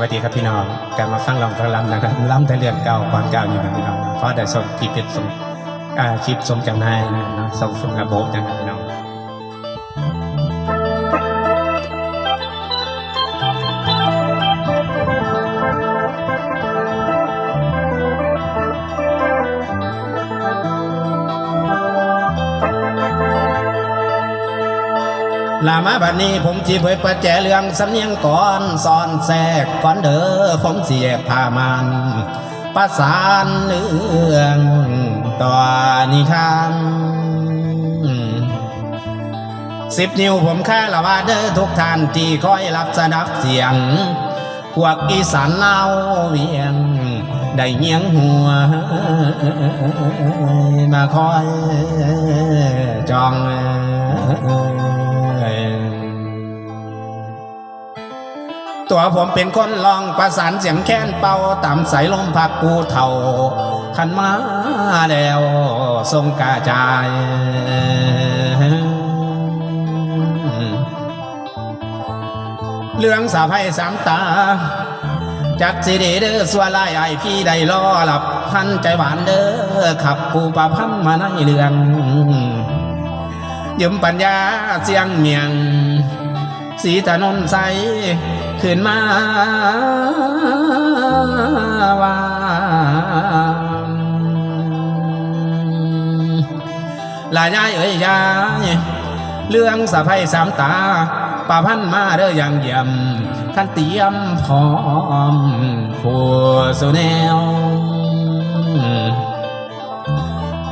วัสดีครับพี่น้องการมาฟังลองพระลำนะครับลำแต่เรื่องเก่าความเก่าอยู่นะพี่น้องเพราะได้ส่งคลิปเป็นส่งอ่าคลิปสมจากนายนะเนาะส่งส่งระบบนะครับพี่น้อง ลามาบัดนี้ผมจีเผยประแจเรื่องสำเนียงก่อนสอนแทรกก่อนเด้อผมเสียพามันประสานเรื่องต่อนิทานสิบนิ้วผมแค่ละว่าเด้อทุกท่านที่คอยรับสดับเสียง พวกอีสานเล่าเวียง ได้เงียงหัว มาคอยจอง ตัวผมเป็นคนลองประสานเสียงแค้นเป่าตามสายลมพักกูเท่าขันมาแล้วทรงกระจายเรื่องสาภัยสามตา จักสิเดเด้อสัวลายไอพี่ได้ล้อหลับพันใจหวานเด้อขับปูประพันมาในเรื่องยืมปัญญาเสียงเมียง สีถนนใส ขึ้นมาว่าลายายเอ้ยยายเรื่องสะพายสามตาป่าพันมาเด้ออย่างเยี่ยมท่านเตรียมพร้อมผู้สุแนว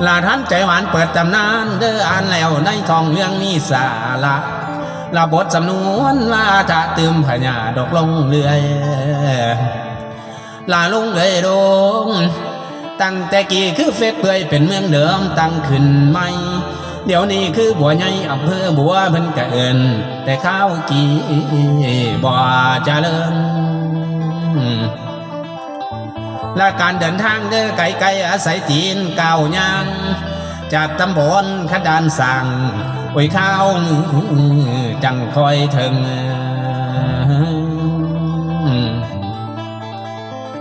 ลาท่านใจหวานเปิดตำนานเด้ออ่านแล้วในทองเรื่องมีสาระ ลาบทสำนวนว่าจะตืมพญาดอกลงเรื่อยลาลงเลยดงตั้งแต่กี่คือเฟกเปื่อยเป็นเมืองเดิมตั้งขึ้นใหม่เดี๋ยวนี้คือบัวใหญ่อำเภอบัวเพิ่นกะเอินแต่ข้าวกี่บ่เจริญและการเดินทางเด้อไกลไกลอาศัยตีนเก้ายางจากตำบลขดานสั่ง ไว้ข้าวจังคอยถึง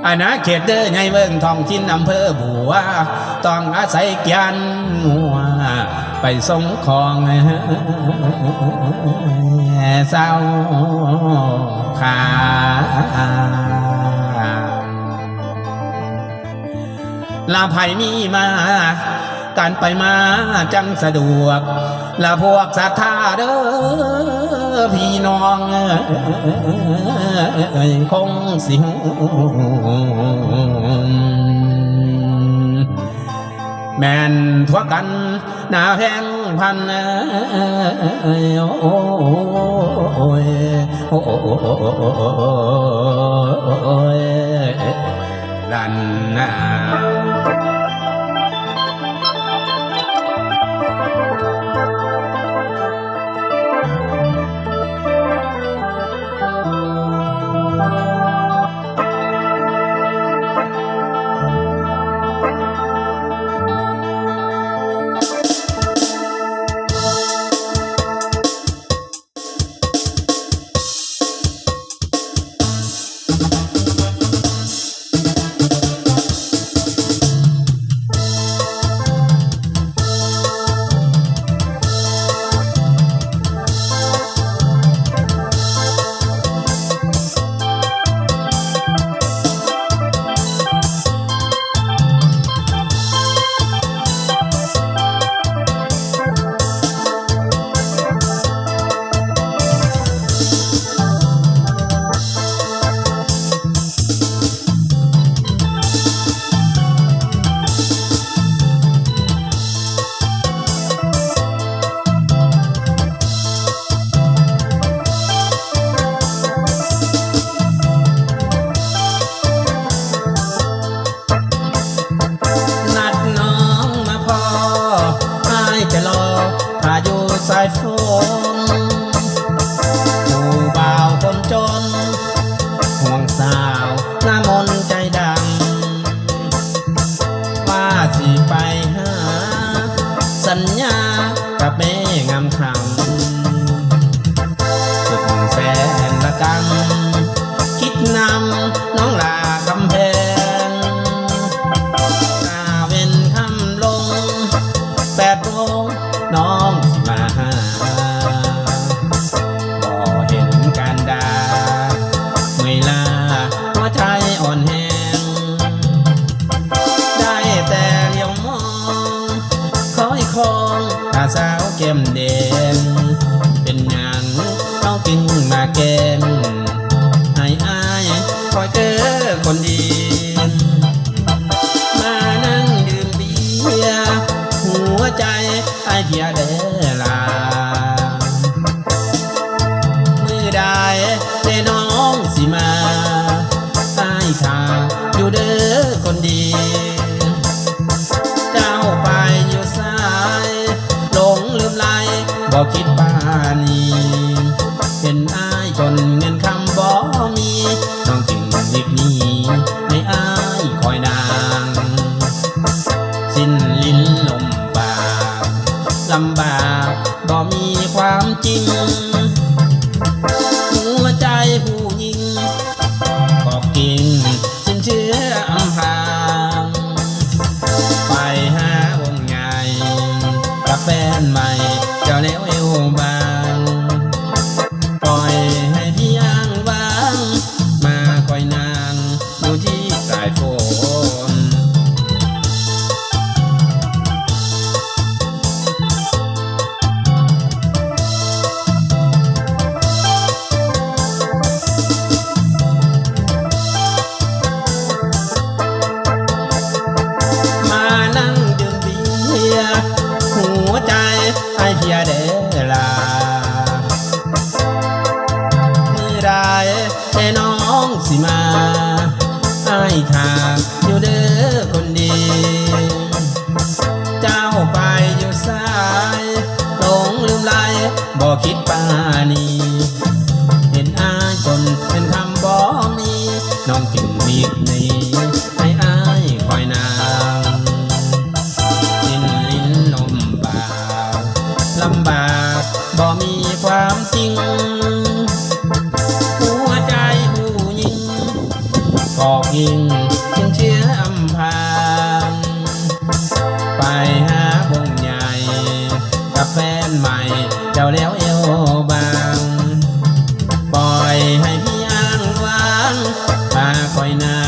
อาณาเขตเด้อไงเมืองทองทินอำเภอบัวต้องอาศัยเกียนงัวไปส่งของเศร้าขาลาภัยมีมา การไปมาจังสะดวก ลาพวกศรัทธาเด้อพี่น้องคงสิหูแม่นทั่วกันหน้าแพงพันโอ้ยโอ้ยลันนาายจะรอถ้าอยู่สายฝนาบ่เห็นการดาเม่อยลาหัวใจอ่อนแหงได้แต่ยองมองคอยคองตาสาวเก็มเดงเป็นอย่างต้องกินมาเกงให้อายคอยเจอคนดีมานั่งดื่มเบียร์หัวใจอายเพียแดง นีเห็นอายจนเป็นคำบ่มีน้องจึงมีหนีให้อายคอยนางกินลิ้นนมเปล่าลำบากบ่มีความจริง หัวใจผู้หญิงกอกยิง কইনা